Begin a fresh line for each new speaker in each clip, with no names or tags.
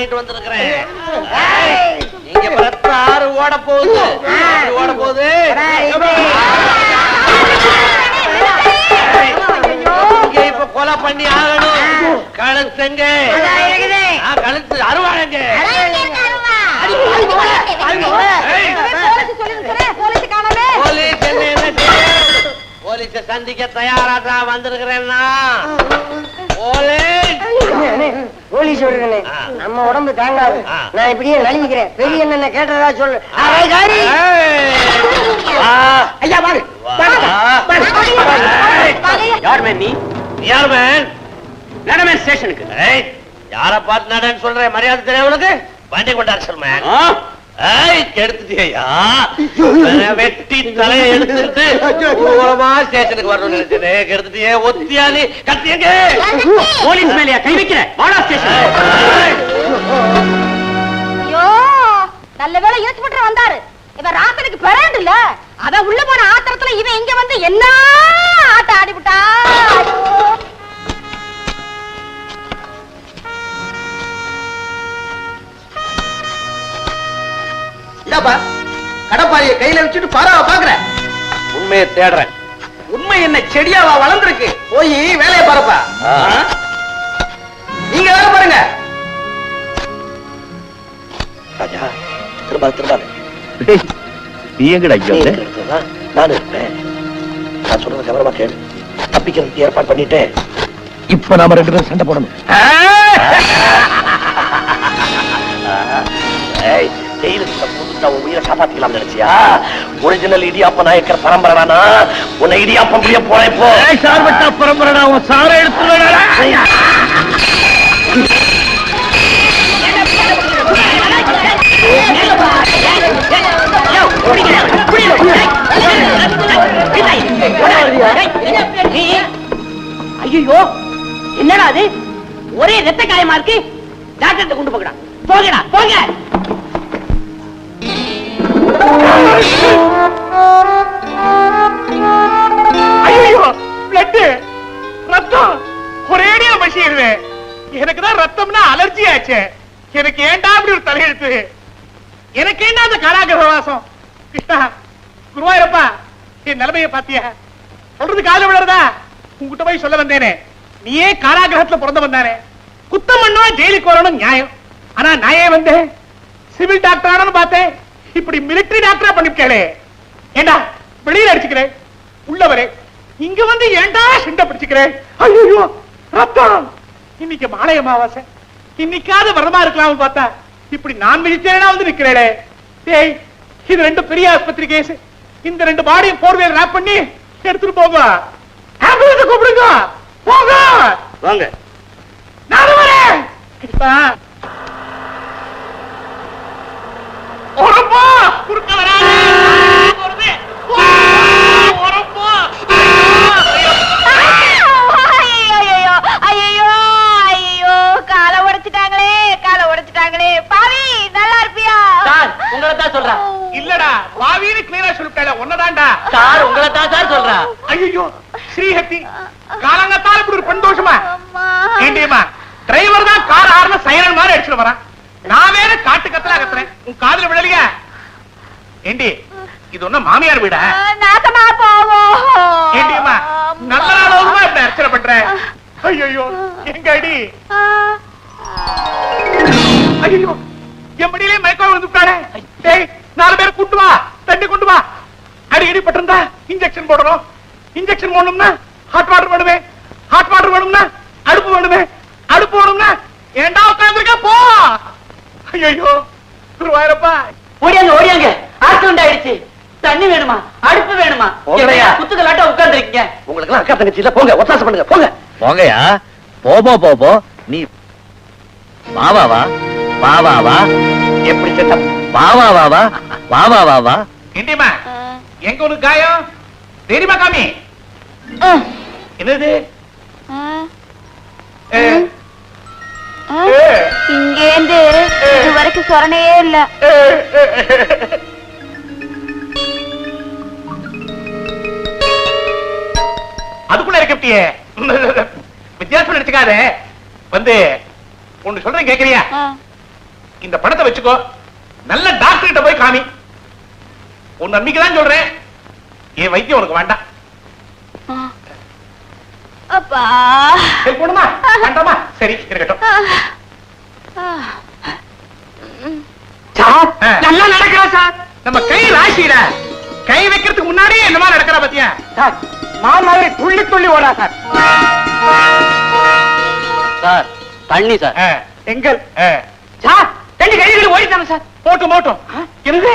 வாங்கிட்டு வந்திருக்கிறேன். இங்க பத்து ஆறு ஓட போகுது. ஓட போகுது. இப்ப கொலை பண்ணி ஆகணும். கழுத்துங்க கழுத்து அருவாங்க போலீஸ் சந்திக்க தயாரா தான் வந்திருக்கிறேன்னா போலீஸ்.
நம்ம உடம்பு தாங்காது. நான் இப்படியே நழுவிக்கிறேன். பெரிய என்ன கேட்டதா சொல்லு. ஐயா பாரு.
வா.
யார் மேன் நீ?
யார் மேன்?
நடமேன் ஸ்டேஷனுக்கு.
யார பார்த்து நடன்னு சொல்றேன் மரியாதை தெரியும் உனக்கு? வண்டி கொண்டாரு சொல் கெடுத்துட்டியா வெட்டி தலையை எடுத்துட்டு ஊரமா ஸ்டேஷனுக்கு வரணும்னு நினைச்சேன். கெடுத்துட்டியே ஒத்தியாலி கத்தியங்க
போலீஸ் மேலயா கை வைக்கிற? வாடா ஸ்டேஷன்.
ஐயோ நல்ல வேளை இன்ஸ்பெக்டர் வந்தாரு. இவன் ராசனுக்கு பிறண்டு இல்ல. அவன் உள்ள போன ஆத்திரத்துல இவன் இங்க வந்து என்ன ஆட்ட ஆடிவிட்டா
இதாப்பா கடப்பாரிய கையில வச்சுட்டு பரவ பாக்குற
உண்மையை தேடுறேன்.
உண்மை என்ன செடியாவா வளர்ந்துருக்கு? போய் வேலையை பாருப்பா? நீங்க வேலை பாருங்க.
ராஜா திரும்ப திரும்ப.
நீ எங்கடா வந்த?
நான் இருப்பேன் நான் சொல்றது கவனமா கேளு. தப்பிக்கிறதுக்கு ஏற்பாடு பண்ணிட்டேன்.
இப்ப நாம ரெண்டு பேரும் சண்டை போடணும்.
ஏய், புதுசா உன் உயிரை காப்பாத்திக்கலாம் நினைச்சியா? ஒரிஜினல் இடியாப்ப நாயக்கர் பரம்பரைனா உன்னை இடியாப்பம் புரிய போற இப்போ
சார்பட்டா பரம்பரடா உன் சார எடுத்து
ஐயோ என்னடா அது? ஒரே ரத்த காயமா இருக்கு? டாக்டர் கொண்டு போகடா போகடா போங்க.
ஐயோ பிளட் ரத்தம். ஒரேடியா மசிடுவேன் எனக்கு தான் ரத்தம்னா அலர்ஜி ஆச்சு. எனக்கு ஏன்டா அப்படி ஒரு தலையெழுத்து? எனக்கு ஏன்டா அந்த காராகிரக வாசம்? கிருஷ்ணா குருவாயிரப்பா என் நிலைமைய பாத்தியா சொல்றது கால விழறதா? உங்ககிட்ட போய் சொல்ல வந்தேனே. நீயே காலாகிரகத்துல பிறந்த வந்தானே. குத்தம் பண்ணா ஜெயிலுக்கு வரணும் நியாயம். ஆனா நான் ஏன் வந்தேன்? சிவில் டாக்டர் ஆனு பார்த்தேன். இப்படி மிலிட்டரி டாக்டரா பண்ணிவிட்டே ஏண்டா வெளியில அடிச்சுக்கிறேன் உள்ளவரே இங்க வந்து ஏன்டா சிண்ட பிடிச்சுக்கிறேன் ஐயோ ரத்தம்! இன்னைக்கு மாலை அமாவாசை. இன்னைக்காவது வரமா இருக்கலாம்னு பார்த்தா இப்படி நான் வெஜிடேரியனா வந்து நிக்கிறேளே. டேய் இது ரெண்டு பெரிய ஆஸ்பத்திரி கேஸ் இந்த ரெண்டு பாடியும் போர்வையில் ரேப் பண்ணி எடுத்துட்டு போங்க ஆம்புலன்ஸ் கூப்பிடுங்க. போங்க.
வாங்க.
நானும் வரேன் கிருஷ்ணா உரப்பா குறுக்க வராதே வருது. வா, உரப்பா.
ஐயோ ஐயோ ஐயோ காலை உடைச்சிட்டாங்களே காலை உடைச்சிட்டாங்களே பாவி நல்லா இருப்பியா
சார் உங்களை தான் சொல்றேன்.
இல்லடா பாவின்னு கிளியரா சொல்லிட்டேன் ஒன்னதான்டா.
சார் உங்களை தான் சார் சொல்றேன்.
ஐயோ ஸ்ரீஹத்தி காலங்கத்தால இப்படி ஒரு பெண் தோஷமா?
அம்மா.
ஏண்டியம்மா டிரைவர் தான் கார் ஆறுன சைரன் மாதிரி அடிச்சுட்டு வரான். நான் வேற காட்டு கத்தலா கத்துறேன் காதுல விழலையா. ஏண்டி இது ஒண்ணு மாமியார் வீடா?
நாசமா போவோம்
ஏண்டியம்மா நல்ல நாளோதுமா இப்படி அர்ச்சனை பண்ற? ஐயோ எங்க அடி. ஐயோ எம்படியிலே மயக்கம் விழுந்துட்டாளே டேய் நாலு பேர் கொண்டு வா தண்ணி கொண்டு வா. அடி இடி பட்டிருந்தா இன்ஜெக்ஷன் போடணும். இன்ஜெக்ஷன் போடணும்னா ஹாட் வாட்டர் வேணுமே. ஹாட் வாட்டர் வேணும்னா அடுப்பு வேணுமே. அடுப்பு வேணும்னா ஏண்டா உட்கார்ந்திருக்க போ. ஐயோ வாயிரப்பா
ஓடியாங்க ஓடியாங்க. தண்ணி வேணுமா? அடுப்பு வேணுமா? குத்துக்கலாட்ட உட்கார்ந்து இருக்கீங்க
உங்களுக்கு எல்லாம் அக்கா தங்கச்சி இல்ல. போங்க ஒத்தாசம் பண்ணுங்க. போங்க.
போங்கயா போபோ போபோ நீ வாவாவா வாவாவா
எப்படி செட்டப்
வாவாவாவா வாவாவாவா
என்னமா எங்க ஒரு காயம்? தெரியுமா காமி? என்னது?
இங்கேந்து இது வரைக்கும் சொரணையே இல்ல.
அதுக்குள்ள இருக்கப்பட்டியே வித்தியாசம் நினைச்சுக்காத. வந்து ஒண்ணு சொல்றேன் கேக்குறியா. இந்த பணத்தை வச்சுக்கோ. நல்ல டாக்டர் கிட்ட போய் காமி. உன் நம்பிக்கை தான் சொல்றேன். என் வைத்தியம் உனக்கு வேண்டாம்.
அப்பா.
சரி போடுமா வேண்டாமா? சரி இருக்கட்டும்.
சார். நல்லா நடக்கிறா சார்.
நம்ம கை ராசியில கை வைக்கிறதுக்கு முன்னாடியே என்ன மாதிரி நடக்கிற பத்தியா?
சார் மான் மாதிரி துள்ளி துள்ளி ஓடா சார்.
சார் தண்ணி சார்.
ஆ.
சார் ரெண்டு கைகள் ஓடிட்டாங்க சார்.
போட்டும் போட்டும். என்னது?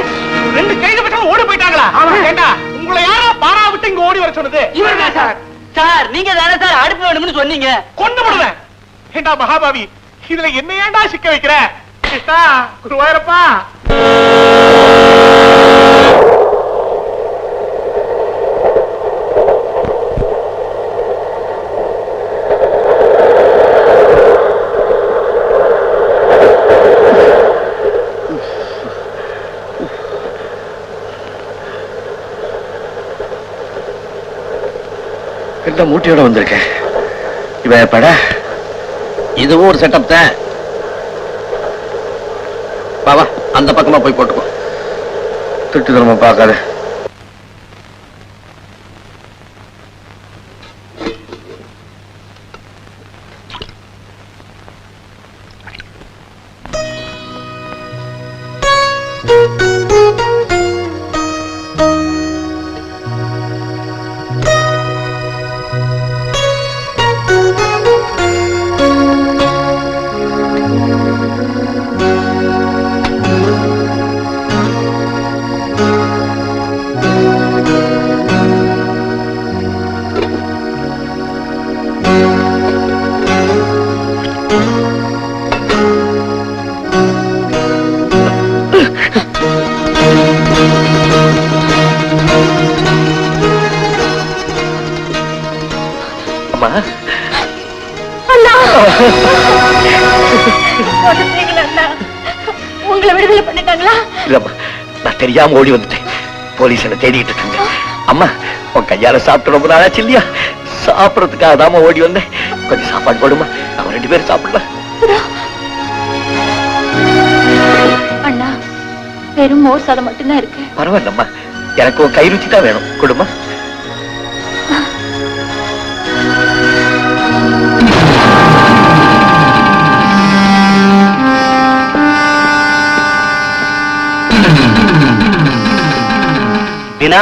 ரெண்டு கைது பசங்க ஓடி போயிட்டாங்களா?
ஆமா.
ஏண்டா உங்களை யாரோ பாரா விட்டு இங்க ஓடி வர சொன்னது?
இவர் தான் சார்.
சார் நீங்க தானே சார் அடுப்பு வேணும்னு சொன்னீங்க.
கொண்டு விடுவேன் ஏண்டா மகாபாவி இதுல என்ன ஏன்டா சிக்க வைக்கிற? கிருஷ்ணா குருவாயிரப்பா.
என்ன மூட்டையோட வந்திருக்கேன். இவன் பட இதுவும் ஒரு செட்டப் தான். பாவா அந்த பக்கமா போய் போட்டுக்கோ. திட்டு திரும்ப பார்க்காத.
உங்களை விடுதலை பண்ணிட்டாங்களா?
இல்லம்மா நான் தெரியாம ஓடி வந்துட்டேன். போலீஸ் என்ன தேடிட்டு இருக்காங்க. அம்மா உன் கையால சாப்பிட்டு ரொம்ப நாளாச்சு இல்லையா? சாப்பிடறதுக்காக தாமா ஓடி வந்தேன். கொஞ்சம் சாப்பாடு போடுமா? நம்ம ரெண்டு பேரும் சாப்பிடலாம்.
அண்ணா வெறும் மோர் சாதம் மட்டும்தான் இருக்கு.
பரவாயில்லம்மா. எனக்கு கை ருச்சி தான் வேணும். கொடுமா?
அண்ணா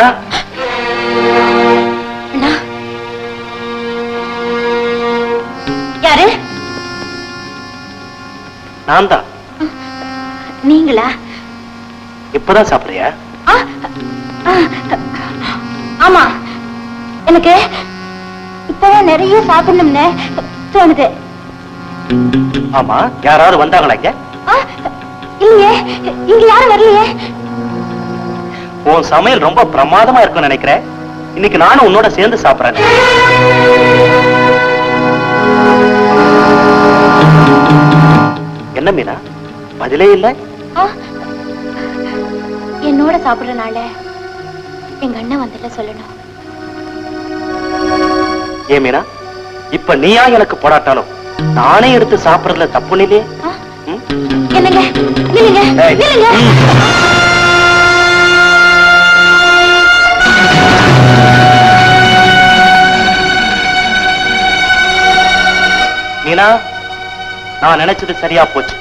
யாரு?
நான் தான்
நீங்களா?
இப்பதான் சாப்பிடுறியா?
ஆமா. எனக்கு இப்பதான் நிறைய சாப்பிடணும்னு தோணுது.
ஆமா யாராவது வந்தாங்களா இங்க
இல்லையே. இங்க யாரும் வரலையே.
உன் சமையல் ரொம்ப பிரமாதமா இருக்கும்னு நினைக்கிறேன். இன்னைக்கு நானும் உன்னோட சேர்ந்து சாப்பிடுறேன். என்ன மீனா? பதிலே இல்ல?
என்னோட சாப்பிடுறனால எங்க அண்ணன் வந்துட்டு சொல்லணும்.
ஏன் மீனா? இப்ப நீயா எனக்கு போராட்டாலும் நானே எடுத்து சாப்பிடுறதுல தப்பு இல்லையே?
என்னங்க?
நான் நினைச்சது சரியா போச்சு.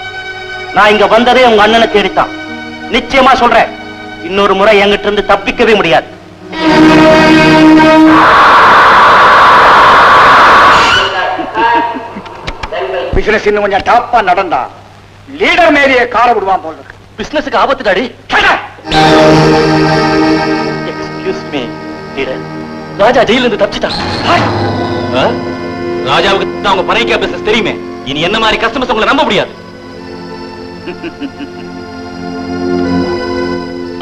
நான் இங்க வந்ததே உங்க அண்ணனை தேடித்தான். நிச்சயமா சொல்றேன் இன்னொரு முறை என்கிட்ட இருந்து தப்பிக்கவே முடியாது.
பிசினஸ் இன்னும் கொஞ்சம் டாப்பா நடந்தா லீடர் மேரிய கார விடுவான் போல இருக்கு.
பிசினஸுக்கு ஆபத்து daddy excuse me leader Raja ஜெயில இருந்து தப்பிச்சிட்டான்? ராஜாவுக்கு தான் உங்க பனைக்கா பிசினஸ் தெரியுமே. இனி என்ன மாதிரி கஸ்டமர்ஸ் உங்களை நம்ப முடியாது.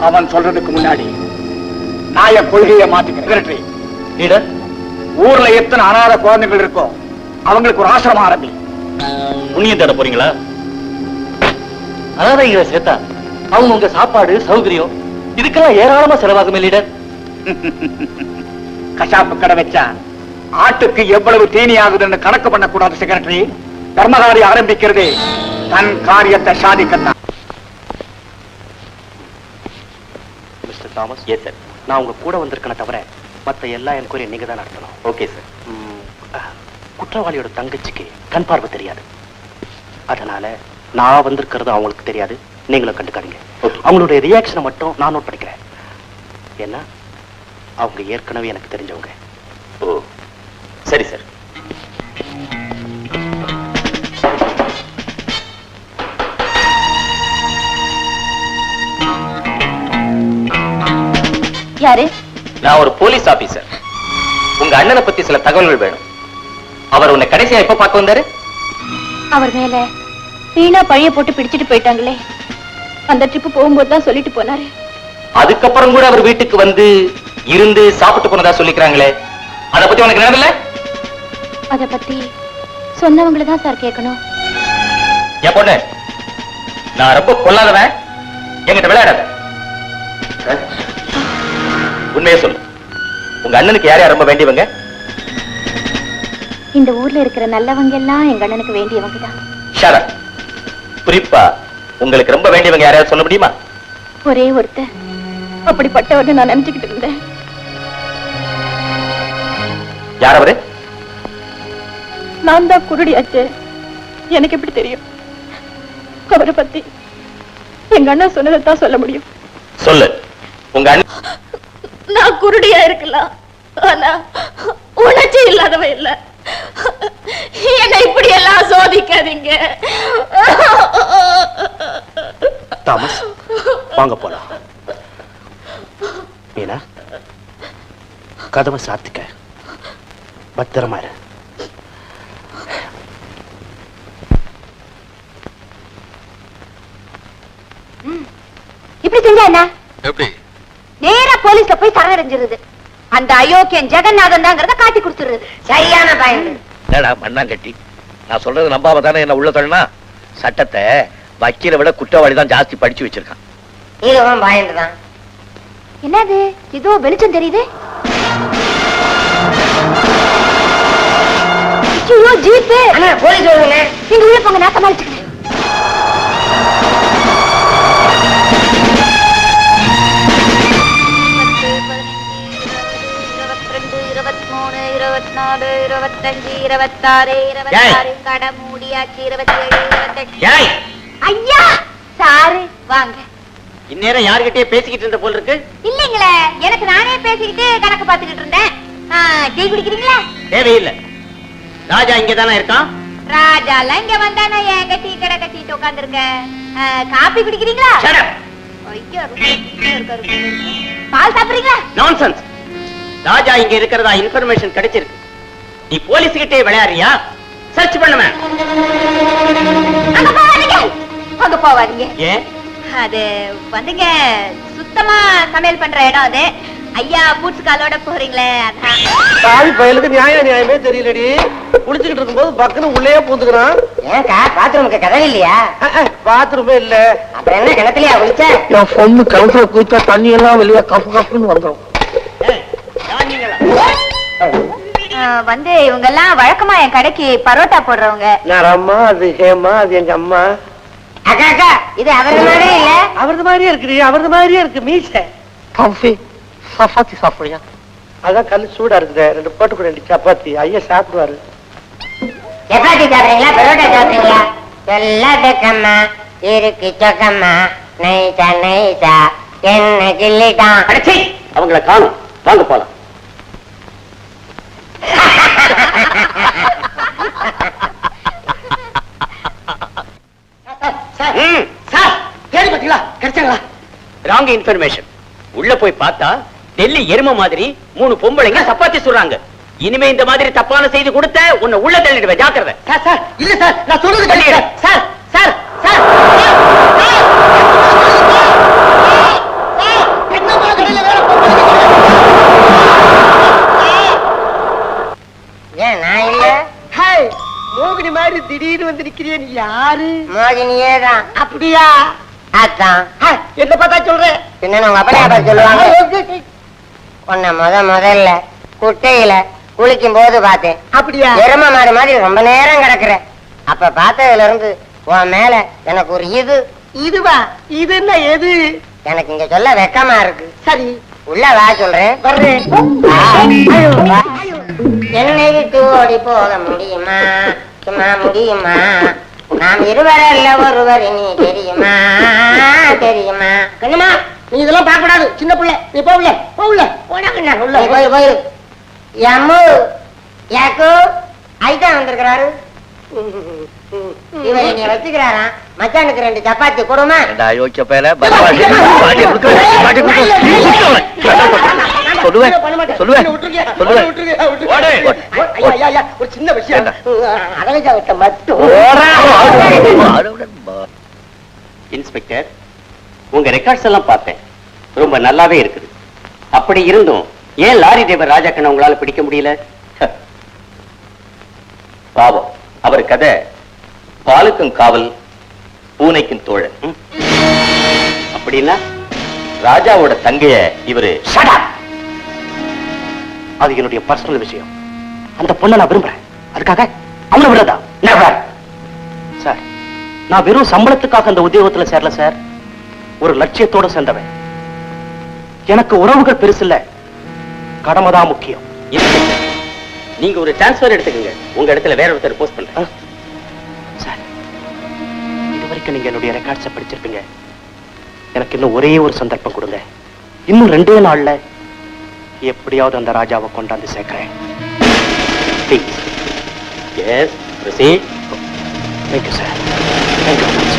அவன் சொல்றதுக்கு முன்னாடி நான் என் கொள்கையை மாத்திக்கிறேன்.
லீடர்
ஊர்ல எத்தனை அனாதை குழந்தைகள் இருக்கோ அவங்களுக்கு ஒரு ஆசிரமம் ஆரம்பி.
புண்ணியம் தேட போறீங்களா? அனாதைகளை சேர்த்தா அவங்க உங்க சாப்பாடு சௌகரியம் இதுக்கெல்லாம் ஏராளமா செலவாகுமே லீடர்
கசாப்பு கடை வச்சா ஆட்டுக்கு எவ்வளவு தீனி ஆகுதுன்னு கணக்கு பண்ணக்கூடாது செக்ரட்டரி கர்மகாரி ஆரம்பிக்கிறது தன் காரியத்தை சாதிக்கத்தான்.
மிஸ்டர் தாமஸ் எஸ் சார் நான் உங்க கூட வந்திருக்கேன் தவிர மற்ற எல்லா என் என்கொயரியும் நீங்க தான் நடத்தணும் ஓகே சார் குற்றவாளியோட தங்கச்சிக்கு கண் பார்வை தெரியாது. அதனால நான் வந்திருக்கிறது அவங்களுக்கு தெரியாது. நீங்களும் கண்டுக்காதீங்க. அவங்களுடைய ரியாக்ஷனை மட்டும் நான் நோட் பண்ணிக்கிறேன். ஏன்னா அவங்க ஏற்கனவே எனக்கு தெரிஞ்சவங்க.
யாரு?
நான் ஒரு போலீஸ் ஆபீசர். உங்க அண்ணனை பத்தி சில தகவல்கள் வேணும். அவர் உன்னை கடைசியா எப்ப பார்க்க வந்தாரு?
அவர் மேல வீணா பழைய போட்டு பிடிச்சிட்டு போயிட்டாங்களே. அந்த ட்ரிப் போகும்போது தான் சொல்லிட்டு போனாரு.
அதுக்கப்புறம் கூட அவர் வீட்டுக்கு வந்து இருந்து சாப்பிட்டு போனதா சொல்லிக்கிறாங்களே. அத பத்தி உனக்கு நினைவில்ல?
அத பத்தி சொன்னவங்கள தான் சார் கேட்கணும்
என் பொண்ணு நான் ரொம்ப கொல்லாதவன் என்கிட்ட விளையாடாத. உண்மையை சொல்லு. உங்க அண்ணனுக்கு யார் யார் ரொம்ப வேண்டியவங்க?
இந்த ஊர்ல இருக்கிற நல்லவங்க எல்லாம் எங்க அண்ணனுக்கு வேண்டியவங்க தான்.
ஷரா குறிப்பா உங்களுக்கு ரொம்ப வேண்டியவங்க யாரையாவது சொல்ல முடியுமா?
ஒரே ஒருத்தர் அப்படிப்பட்டவர்னு நான் நினைச்சுக்கிட்டு இருந்தேன்.
யார் அவரு?
நான் தான் குருடியாச்சு எனக்கு எப்படி தெரியும்? அவரை பத்தி எங்க அண்ணன் சொன்னதை தான் சொல்ல முடியும்.
சொல்லு. உங்க அண்ணன்
நான் குருடியா இருக்கலாம். ஆனா உணர்ச்சி இல்லாதவ இல்ல. என்ன இப்படி எல்லாம் சோதிக்காதீங்க.
தாமஸ் வாங்க போலாம். மீனா கதவை சாத்திக்க பத்திரமா இரு.
இப்படி செஞ்சா என்ன?
எப்படி?
போலீஸ்ல போய் சரணடைஞ்சிருது. அந்த அயோக்கியன் ஜெகநாதன் தாங்கிறத காட்டி கொடுத்துருது
சரியான பயன்.
என்னடா மண்ணாங்கட்டி? நான் சொல்றது நம்பாம தானே என்ன உள்ள தள்ளனா? சட்டத்தை வக்கீலை விட குற்றவாளி தான் ஜாஸ்தி படிச்சு வச்சிருக்கான்.
இதுவும் பயந்து தான்
என்னது? இதோ வெளிச்சம் தெரியுது. ஜீப்பு.
போலீஸ்
நீங்க உள்ள போங்க நான் சமாளிச்சுக்கிறேன் இருபத்தஞ்சு இருபத்தாறு இருபத்தாறு கடை மூடியாச்சு இருபத்தி ஏழு இருபத்தெட்டு. ஐயா சாரு. வாங்க.
இந்நேரம் யாருகிட்டயே பேசிக்கிட்டு இருந்த போல இருக்கு?
இல்லைங்களே எனக்கு நானே பேசிக்கிட்டு கணக்கு பார்த்துக்கிட்டு இருந்தேன். டீ குடிக்கிறீங்களா?
தேவையில்லை. ராஜா இங்க தானே இருக்கான்?
ராஜாலாம் இங்க வந்தானா எங்க டீ கடை கட்டிட்டு உட்காந்துருக்க? காபி குடிக்கிறீங்களா. ஐயா, இருக்கு. பால் சாப்பிடுறீங்களா?
நான்சென்ஸ் ராஜா இங்க இருக்கிறதா இன்ஃபர்மேஷன் கிடைச்சிருக்கு. நீ போலீஸ் கிட்டே விளையாடுறியா? சர்ச் பண்ணுவேன்
அங்க போவாதீங்க அங்க போவாதீங்க
ஏன்?
அது வந்துங்க சுத்தமா சமையல் பண்ற இடம் அது. ஐயா பூட்ஸ் காலோட போறீங்களே
பாவி பயலுக்கு நியாய நியாயமே தெரியலடி. குளிச்சுக்கிட்டு இருக்கும்போது பக்குன்னு உள்ளே பூந்துக்கிறான்.
ஏன்க்கா பாத்ரூமுக்கு கதவு இல்லையா?
பாத்ரூமே இல்ல.
அப்புறம் என்ன கிணத்துலயா குளிச்ச?
என் பொண்ணு கிணத்துல குளிச்சா தண்ணி எல்லாம் வெளியே கப்பு கப்புன்னு வந்துடும்?
வந்து இவங்க எல்லாம் வழக்கமா என் கடைக்கு பரோட்டா போடுறவங்க.
நான் அம்மா அது ஹேமா அது எங்க அம்மா.
அக்கா அக்கா இது அவரு மாதிரி இல்ல?
அவரது மாதிரியே இருக்குடி அவரது மாதிரியே இருக்கு மீச. காஃபி சப்பாத்தி சாப்பிடுறியா? அதான் கல் சூடா இருக்குது ரெண்டு போட்டு கூட ரெண்டு சப்பாத்தி. ஐயா சாப்பிடுவாரு.
சப்பாத்தி சாப்பிடுறீங்களா? பரோட்டா சாப்பிடுறீங்களா? எல்லாம் தெக்கம்மா இருக்கு சொக்கம்மா. நைசா நைசா. என்ன கிள்ளிட்டான்
அவங்கள காணும். வாங்க போலாம் ம், சார்
தேடி பாத்தீங்களா கிடைச்சாங்களா
ராங் இன்ஃபர்மேஷன் உள்ள போய் பார்த்தா டெல்லி எரும மாதிரி மூணு பொம்பளைங்க சப்பாத்தி சொல்றாங்க இனிமே இந்த மாதிரி தப்பான செய்தி கொடுத்த உன்னை உள்ள தள்ளிடுவேன். ஜாக்கிரதை.
சார் சார் இல்ல சார் நான் சொல்றது
தள்ளிடு.
கேளுங்க.
Sir sir sir.
மாதிரி திடீர்னு வந்து நிக்கிறியே நீ யாரு?
மோகினியே தான்
அப்படியா?
அதான்.
என்ன பார்த்தா சொல்றேன்
பின்ன உங்க அப்பா சொல்லுவாங்க. உன்னை முத முதல்ல குட்டையில குளிக்கும் போது பார்த்தேன்.
அப்படியா?
எரும மாடு மாதிரி ரொம்ப நேரம் கிடக்குற. அப்ப பார்த்ததுல இருந்து உன் மேல எனக்கு ஒரு இது.
இதுவா? இது என்ன எது?
எனக்கு இங்க சொல்ல வெக்கமா இருக்கு.
சரி.
உள்ள வா சொல்றேன். என்னை விட்டு ஓடி போக முடியுமா? சும்மா முடியுமா? நாம் இருவர் அல்ல ஒருவர் நீ தெரியுமா தெரியுமா
கண்ணம்மா நீ இதெல்லாம் பார்க்க கூடாது சின்ன பிள்ளை நீ போ உள்ள போ உள்ள போடா கண்ணா உள்ள
நீ போயிரு போயிரு யம்மு யாக்கு ஐதான் வந்திருக்கிறாரு இவர் நீ வச்சுக்கிறாராம் மச்சானுக்கு ரெண்டு சப்பாத்தி கொடுமா
யோசிச்ச பேல சொல்லுவேன்
ஒரு சின்ன விஷயம். மட்டும்
இன்ஸ்பெக்டர் உங்க ரெக்கார்ட்ஸ் எல்லாம் பார்த்தேன். ரொம்ப நல்லாவே இருக்குது. அப்படி இருந்தும் ஏன் லாரி டிரைவர் ராஜாக்கண்ண உங்களால பிடிக்க முடியல? பாவம். அவர் கதை பாலுக்கும் காவல் பூனைக்கும் தோழன்? அப்படின்னா ராஜாவோட தங்கைய இவரு
அது என்னுடைய பர்சனல் விஷயம். அந்த பொண்ணை நான் விரும்புறேன். அதுக்காக அவனை விடாதா Never. சார் நான் வெறும் சம்பளத்துக்காக அந்த உத்தியோகத்துல சேரல சார் ஒரு லட்சியத்தோட சேர்ந்தவன். எனக்கு உறவுகள் பெருசு இல்ல கடமை தான் முக்கியம்.
நீங்க ஒரு டிரான்ஸ்பர் எடுத்துக்கங்க. உங்க இடத்துல வேற ஒருத்தர் போஸ்ட் பண்றேன்.
சார் இது வரைக்கும் நீங்க என்னுடைய ரெக்கார்ட்ஸை படிச்சிருப்பீங்க. எனக்கு இன்னும் ஒரே ஒரு சந்தர்ப்பம் கொடுங்க. இன்னும் ரெண்டே நாள்ல எப்படியாவது அந்த ராஜாவை கொண்டாந்து சேர்க்கிறேன். Please
yes proceed
thank you sir thank you